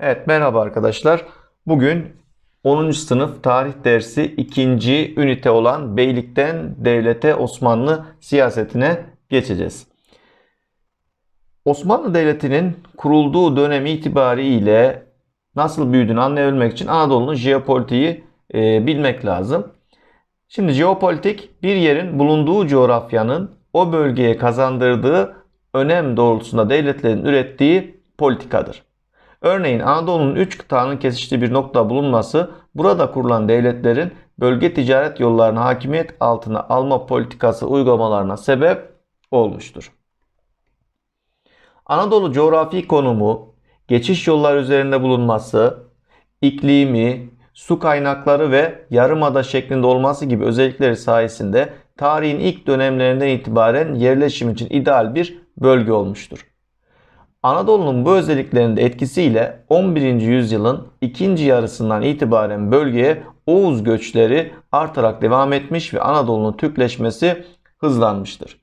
Evet merhaba arkadaşlar. Bugün 10. sınıf tarih dersi 2. ünite olan beylikten devlete Osmanlı siyasetine geçeceğiz. Osmanlı Devleti'nin kurulduğu dönemi itibariyle nasıl büyüdüğünü anlayabilmek için Anadolu'nun jeopolitiği e, bilmek lazım. Şimdi jeopolitik bir yerin bulunduğu coğrafyanın o bölgeye kazandırdığı önem doğrultusunda devletlerin ürettiği politikadır. Örneğin Anadolu'nun 3 kıtanın kesiştiği bir nokta bulunması burada kurulan devletlerin bölge ticaret yollarını hakimiyet altına alma politikası uygulamalarına sebep olmuştur. Anadolu coğrafi konumu, geçiş yolları üzerinde bulunması, iklimi, su kaynakları ve yarımada şeklinde olması gibi özellikleri sayesinde tarihin ilk dönemlerinden itibaren yerleşim için ideal bir bölge olmuştur. Anadolu'nun bu özelliklerinde etkisiyle 11. yüzyılın ikinci yarısından itibaren bölgeye Oğuz göçleri artarak devam etmiş ve Anadolu'nun Türkleşmesi hızlanmıştır.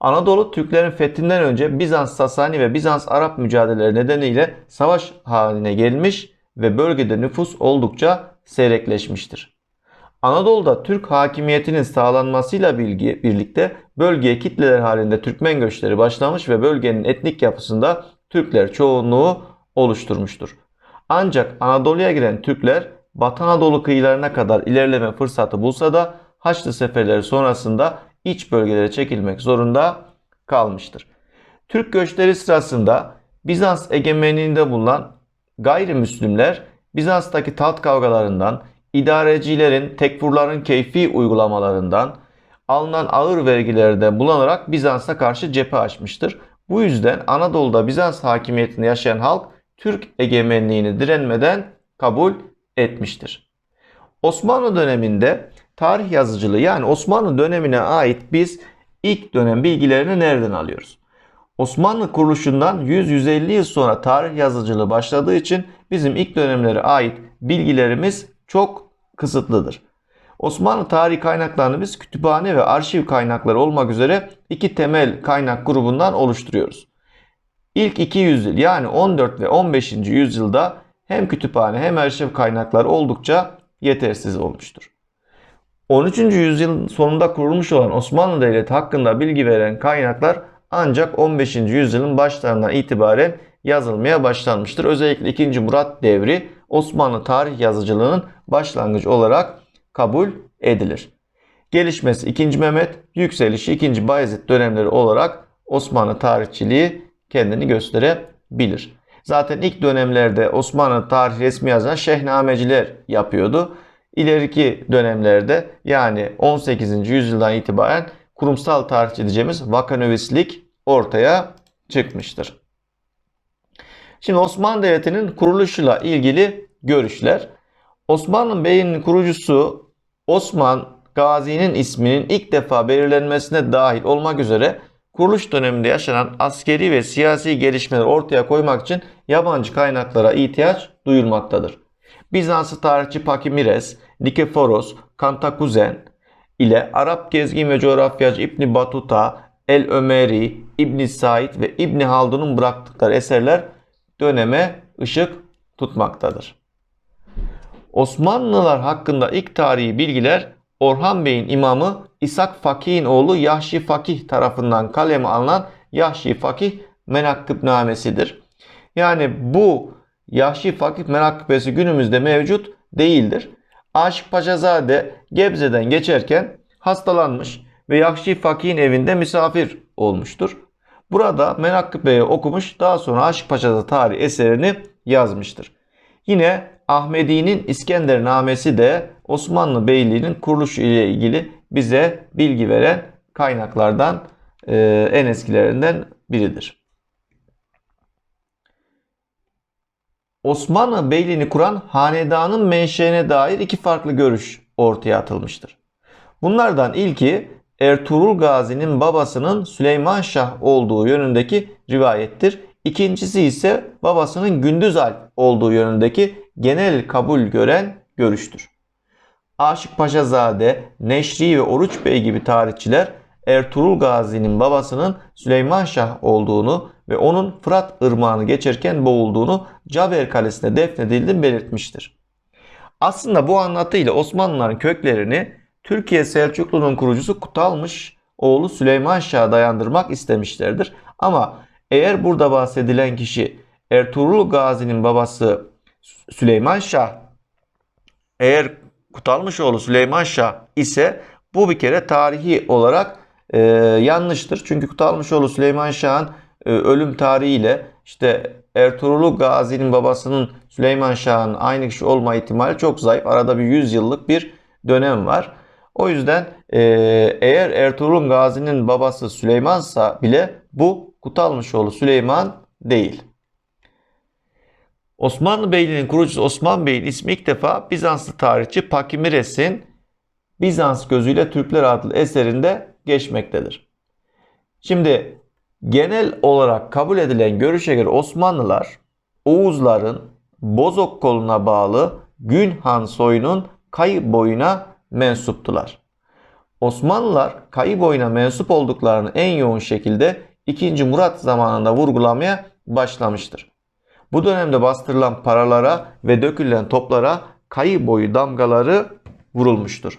Anadolu Türklerin fethinden önce Bizans Sasani ve Bizans Arap mücadeleleri nedeniyle savaş haline gelmiş ve bölgede nüfus oldukça seyrekleşmiştir. Anadolu'da Türk hakimiyetinin sağlanmasıyla bilgi, birlikte bölgeye kitleler halinde Türkmen göçleri başlamış ve bölgenin etnik yapısında Türkler çoğunluğu oluşturmuştur. Ancak Anadolu'ya giren Türkler Batı Anadolu kıyılarına kadar ilerleme fırsatı bulsa da Haçlı seferleri sonrasında iç bölgelere çekilmek zorunda kalmıştır. Türk göçleri sırasında Bizans egemenliğinde bulunan gayrimüslimler Bizans'taki taht kavgalarından, idarecilerin, tekfurların keyfi uygulamalarından, alınan ağır vergilerde bulanarak Bizans'a karşı cephe açmıştır. Bu yüzden Anadolu'da Bizans hakimiyetinde yaşayan halk Türk egemenliğini direnmeden kabul etmiştir. Osmanlı döneminde tarih yazıcılığı yani Osmanlı dönemine ait biz ilk dönem bilgilerini nereden alıyoruz? Osmanlı kuruluşundan 100-150 yıl sonra tarih yazıcılığı başladığı için bizim ilk dönemlere ait bilgilerimiz çok kısıtlıdır. Osmanlı tarihi kaynaklarını biz kütüphane ve arşiv kaynakları olmak üzere iki temel kaynak grubundan oluşturuyoruz. İlk iki yüzyıl yani 14 ve 15. yüzyılda hem kütüphane hem arşiv kaynakları oldukça yetersiz olmuştur. 13. yüzyılın sonunda kurulmuş olan Osmanlı Devleti hakkında bilgi veren kaynaklar ancak 15. yüzyılın başlarından itibaren yazılmaya başlanmıştır. Özellikle 2. Murat devri Osmanlı tarih yazıcılığının başlangıcı olarak kabul edilir. Gelişmesi 2. Mehmet, yükselişi 2. Bayezid dönemleri olarak Osmanlı tarihçiliği kendini gösterebilir. Zaten ilk dönemlerde Osmanlı tarih resmi yazan şehnameciler yapıyordu. İleriki dönemlerde yani 18. yüzyıldan itibaren kurumsal tarihçi diyeceğimiz vakanövislik ortaya çıkmıştır. Şimdi Osmanlı Devleti'nin kuruluşuyla ilgili görüşler. Osmanlı Bey'in kurucusu Osman Gazi'nin isminin ilk defa belirlenmesine dahil olmak üzere kuruluş döneminde yaşanan askeri ve siyasi gelişmeleri ortaya koymak için yabancı kaynaklara ihtiyaç duyulmaktadır. Bizanslı tarihçi Pakimires, Nikeforos, Kantakuzen ile Arap gezgin ve coğrafyacı İbni Batuta, El Ömeri, İbni Said ve İbni Haldun'un bıraktıkları eserler döneme ışık tutmaktadır. Osmanlılar hakkında ilk tarihi bilgiler Orhan Bey'in imamı İshak Fakih'in oğlu Yahşi Fakih tarafından kaleme alınan Yahşi Fakih Menakkıbnamesidir. Yani bu Yahşi Fakih Menakkıbesi günümüzde mevcut değildir. Aşık Paşazade Gebze'den geçerken hastalanmış ve Yahşi Fakih'in evinde misafir olmuştur. Burada Menakkıbe'yi okumuş daha sonra Aşık Paşa'da tarih eserini yazmıştır. Yine Ahmedi'nin İskendernamesi de Osmanlı Beyliği'nin kuruluşu ile ilgili bize bilgi veren kaynaklardan e, en eskilerinden biridir. Osmanlı Beyliği'ni kuran hanedanın menşeine dair iki farklı görüş ortaya atılmıştır. Bunlardan ilki Ertuğrul Gazi'nin babasının Süleyman Şah olduğu yönündeki rivayettir. İkincisi ise babasının Gündüz Alp olduğu yönündeki genel kabul gören görüştür. Aşık Paşazade, Neşri ve Oruç Bey gibi tarihçiler Ertuğrul Gazi'nin babasının Süleyman Şah olduğunu ve onun Fırat Irmağı'nı geçerken boğulduğunu Caber Kalesi'ne defnedildiğini belirtmiştir. Aslında bu anlatıyla Osmanlıların köklerini Türkiye Selçuklu'nun kurucusu Kutalmış oğlu Süleyman Şah'a dayandırmak istemişlerdir. Ama eğer burada bahsedilen kişi Ertuğrul Gazi'nin babası Süleyman Şah eğer Kutalmışoğlu Süleyman Şah ise bu bir kere tarihi olarak e, yanlıştır. Çünkü Kutalmışoğlu Süleyman Şah'ın e, ölüm tarihiyle işte Ertuğrul Gazi'nin babasının Süleyman Şah'ın aynı kişi olma ihtimali çok zayıf. Arada bir 100 yıllık bir dönem var. O yüzden e, eğer Ertuğrul Gazi'nin babası Süleymansa bile bu Kutalmışoğlu Süleyman değil. Osmanlı Beyliği'nin kurucusu Osman Bey'in ismi ilk defa Bizanslı tarihçi Pakimires'in Bizans gözüyle Türkler adlı eserinde geçmektedir. Şimdi genel olarak kabul edilen görüşe göre Osmanlılar Oğuzların Bozok koluna bağlı Günhan soyunun kayı boyuna mensuptular. Osmanlılar kayı boyuna mensup olduklarını en yoğun şekilde 2. Murat zamanında vurgulamaya başlamıştır. Bu dönemde bastırılan paralara ve dökülen toplara kayı boyu damgaları vurulmuştur.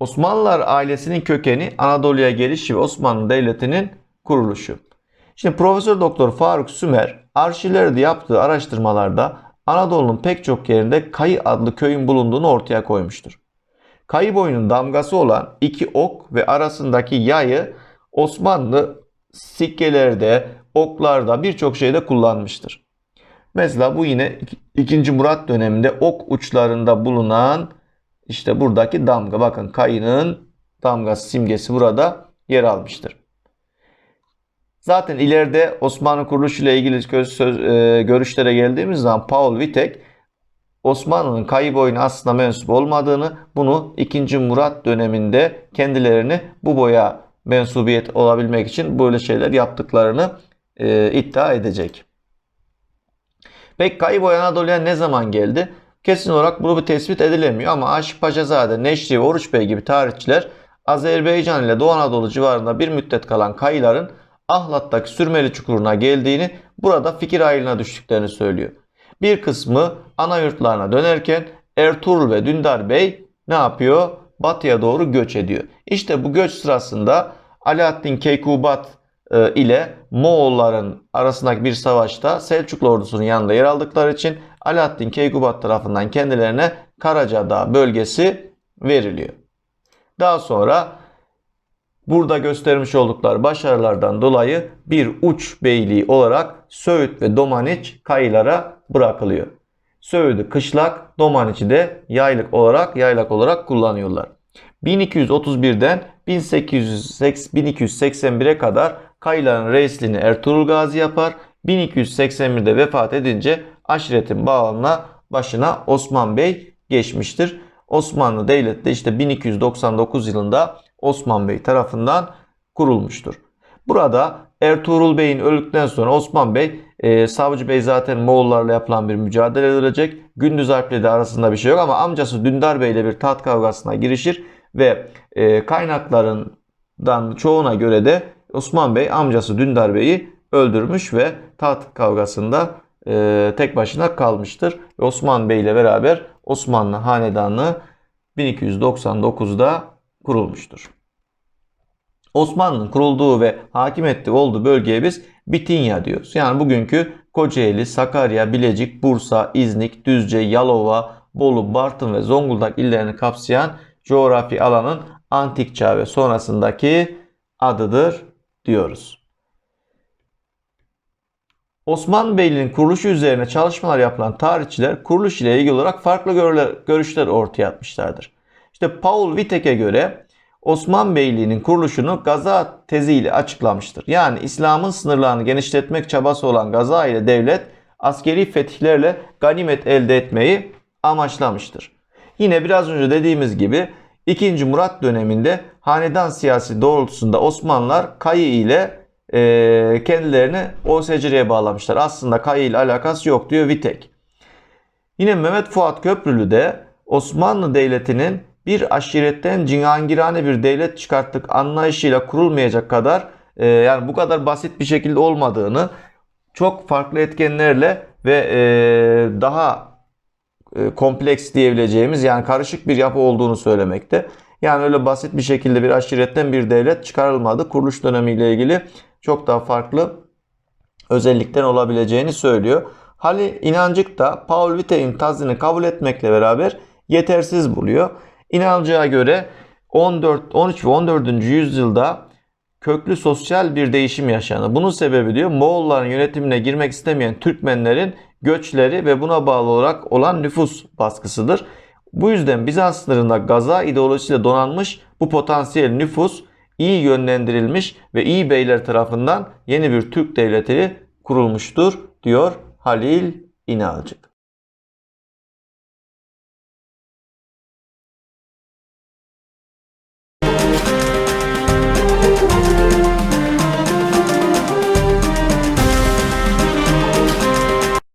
Osmanlılar ailesinin kökeni Anadolu'ya gelişi ve Osmanlı Devleti'nin kuruluşu. Şimdi Profesör Doktor Faruk Sümer arşivlerde yaptığı araştırmalarda Anadolu'nun pek çok yerinde Kayı adlı köyün bulunduğunu ortaya koymuştur. Kayı boyunun damgası olan iki ok ve arasındaki yayı Osmanlı sikkelerde, oklarda birçok şeyde kullanmıştır. Mesela bu yine 2. Murat döneminde ok uçlarında bulunan işte buradaki damga. Bakın kayının damgası simgesi burada yer almıştır. Zaten ileride Osmanlı kuruluşu ile ilgili söz, e, görüşlere geldiğimiz zaman Paul Vitek Osmanlı'nın kayı boyuna aslında mensup olmadığını, bunu 2. Murat döneminde kendilerini bu boya mensubiyet olabilmek için böyle şeyler yaptıklarını e, iddia edecek. Peki kayı boy Anadolu'ya ne zaman geldi? Kesin olarak bunu bir tespit edilemiyor ama Aşık Paşazade, Neşri ve Oruç Bey gibi tarihçiler Azerbaycan ile Doğu Anadolu civarında bir müddet kalan kayıların Ahlat'taki Sürmeli Çukuru'na geldiğini, burada fikir ayrılığına düştüklerini söylüyor. Bir kısmı ana yurtlarına dönerken Ertuğrul ve Dündar Bey ne yapıyor? Batıya doğru göç ediyor. İşte bu göç sırasında Alaaddin Keykubat e, ile Moğolların arasındaki bir savaşta Selçuklu ordusunun yanında yer aldıkları için Alaaddin Keykubat tarafından kendilerine Karacadağ bölgesi veriliyor. Daha sonra burada göstermiş oldukları başarılardan dolayı bir uç beyliği olarak Söğüt ve Domaniç kayılara bırakılıyor. Söğüt'ü kışlak, Domaniç'i de yaylık olarak yaylak olarak kullanıyorlar. 1231'den 1281'e kadar kayıların reisliğini Ertuğrul Gazi yapar. 1281'de vefat edince aşiretin bağına başına Osman Bey geçmiştir. Osmanlı Devleti de işte 1299 yılında Osman Bey tarafından kurulmuştur. Burada Ertuğrul Bey'in öldükten sonra Osman Bey, e, Savcı Bey zaten Moğollarla yapılan bir mücadele edilecek. Gündüz Alp'le de arasında bir şey yok ama amcası Dündar Bey ile bir taht kavgasına girişir ve e, kaynaklarından çoğuna göre de Osman Bey amcası Dündar Bey'i öldürmüş ve taht kavgasında e, tek başına kalmıştır. Osman Bey ile beraber Osmanlı Hanedanlığı 1299'da kurulmuştur. Osmanlı'nın kurulduğu ve hakim ettiği olduğu bölgeye biz Bitinya diyoruz. Yani bugünkü Kocaeli, Sakarya, Bilecik, Bursa, İznik, Düzce, Yalova, Bolu, Bartın ve Zonguldak illerini kapsayan coğrafi alanın antik çağ ve sonrasındaki adıdır diyoruz. Osmanlı Beyliği'nin kuruluşu üzerine çalışmalar yapılan tarihçiler kuruluş ile ilgili olarak farklı görüşler ortaya atmışlardır. İşte Paul Wittek'e göre Osman Beyliği'nin kuruluşunu Gaza teziyle açıklamıştır. Yani İslam'ın sınırlarını genişletmek çabası olan Gaza ile devlet askeri fetihlerle ganimet elde etmeyi amaçlamıştır. Yine biraz önce dediğimiz gibi 2. Murat döneminde hanedan siyasi doğrultusunda Osmanlılar Kayı ile e, kendilerini o secireye bağlamışlar. Aslında Kayı ile alakası yok diyor Vitek. Yine Mehmet Fuat Köprülü de Osmanlı Devleti'nin bir aşiretten cihangirane bir devlet çıkarttık anlayışıyla kurulmayacak kadar e, yani bu kadar basit bir şekilde olmadığını çok farklı etkenlerle ve e, daha e, kompleks diyebileceğimiz yani karışık bir yapı olduğunu söylemekte. Yani öyle basit bir şekilde bir aşiretten bir devlet çıkarılmadı. Kuruluş dönemiyle ilgili çok daha farklı özellikten olabileceğini söylüyor. Halil İnancık da Paul Vitel'in tazini kabul etmekle beraber yetersiz buluyor. İnancığa göre 14, 13 ve 14. yüzyılda köklü sosyal bir değişim yaşandı. Bunun sebebi diyor Moğolların yönetimine girmek istemeyen Türkmenlerin göçleri ve buna bağlı olarak olan nüfus baskısıdır. Bu yüzden Bizans sınırında Gaza ideolojisiyle donanmış bu potansiyel nüfus iyi yönlendirilmiş ve iyi beyler tarafından yeni bir Türk devleti kurulmuştur diyor Halil İnalcık.